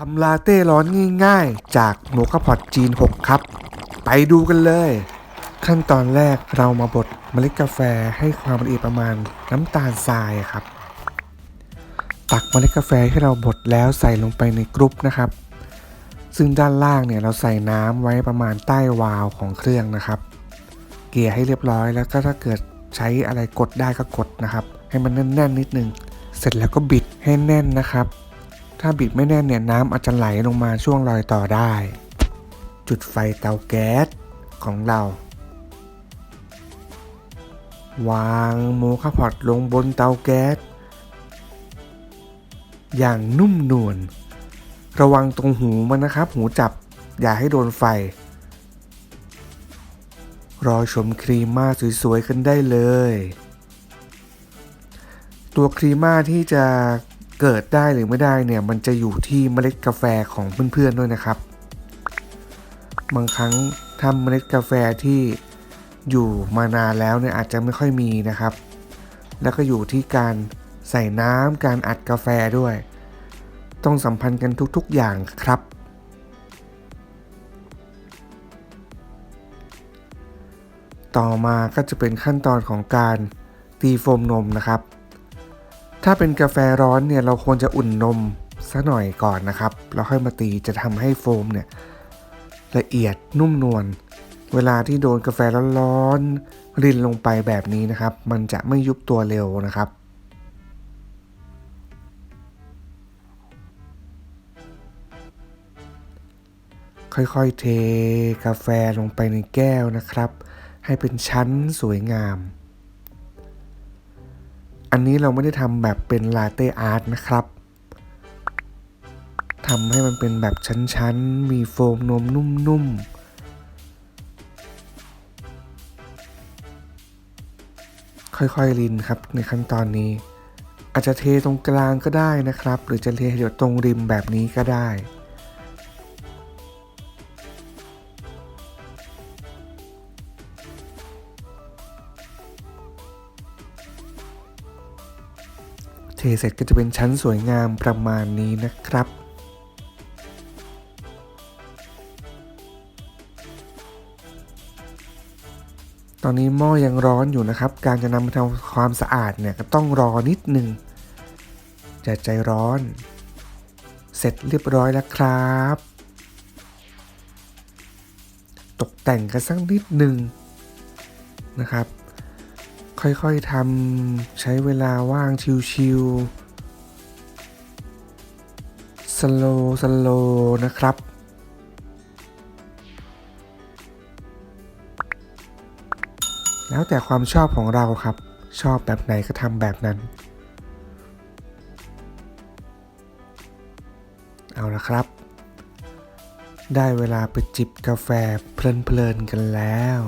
ทำลาเต้ร้อนง่ายๆ จากโมคาพอตจีน 6 ครับ ไปดูกันเลย ขั้นตอนแรกเรามาบดเมล็ดกาแฟให้ความละเอียดประมาณน้ำตาลทรายครับ ตักเมล็ดกาแฟที่เราบดแล้วใส่ลงไปในกรุ๊ปนะครับ ซึ่งด้านล่างเนี่ยเราใส่น้ำไว้ประมาณใต้วาล์วของเครื่องนะครับ เกลี่ยให้เรียบร้อยแล้วก็ถ้าเกิดใช้อะไรกดได้ก็กดนะครับ ให้มันแน่นๆนิดนึง เสร็จแล้วก็บิดให้แน่นนะครับ ถ้าบิดไม่แน่นเนี่ยน้ำอาจจะไหลลงมาช่วงรอยต่อได้ จุดไฟเตาแก๊สของเรา วางโมคาพอตลงบนเตาแก๊สอย่างนุ่มนวลระวังตรงหูมันนะครับ หูจับอย่าให้โดนไฟ รอชมครีมม่าสวยๆกันได้เลย ตัวครีมม่าที่จะ เกิดได้หรือไม่ได้เนี่ยมันจะอยู่ที่เมล็ดกาแฟของเพื่อนๆด้วยนะครับ บางครั้งทำเมล็ดกาแฟที่อยู่มานานแล้วเนี่ยอาจจะไม่ค่อยมีนะครับ แล้วก็อยู่ที่การใส่น้ำการอัดกาแฟด้วย ต้องสัมพันธ์กันทุกๆอย่างครับ ต่อมาก็จะเป็นขั้นตอนของการตีโฟมนมนะครับ ถ้าเป็นกาแฟร้อนเนี่ยเราควรจะอุ่นนมสักหน่อยก่อนนะครับแล้วค่อยมาตีจะทำให้โฟมเนี่ยละเอียดนุ่มนวลเวลาที่โดนกาแฟร้อนๆรินลงไปแบบนี้นะครับ มันจะไม่ยุบตัวเร็วนะครับ ค่อยๆเทกาแฟลงไปในแก้วนะครับ ให้เป็นชั้นสวยงาม อันนี้เราไม่ได้ทำแบบเป็นลาเต้อาร์ตนะครับทำให้มันเป็นแบบชั้นๆ มีโฟมนมนุ่มๆค่อยๆรินครับในขั้นตอนนี้ อาจจะเทตรงกลางก็ได้นะครับ หรือจะเทอยู่ตรงริมแบบนี้ก็ได้ ทเสร็จก็จะเป็นชั้นสวยงามประมาณนี้นะครับตอนนี้หม้อยังร้อนอยู่นะครับ การจะนำมาทำความสะอาดเนี่ยก็ต้องรอนิดหนึ่งอย่าใจร้อน เสร็จเรียบร้อยแล้วครับ ตกแต่งกันสักนิดหนึ่งนะครับ ค่อยๆทำใช้เวลาว่างชิวๆสโลสโลนะครับแล้วแต่ความชอบของเราครับ ชอบแบบไหนก็ทำแบบนั้น เอาละครับ ได้เวลาไปจิบกาแฟเพลินๆกันแล้ว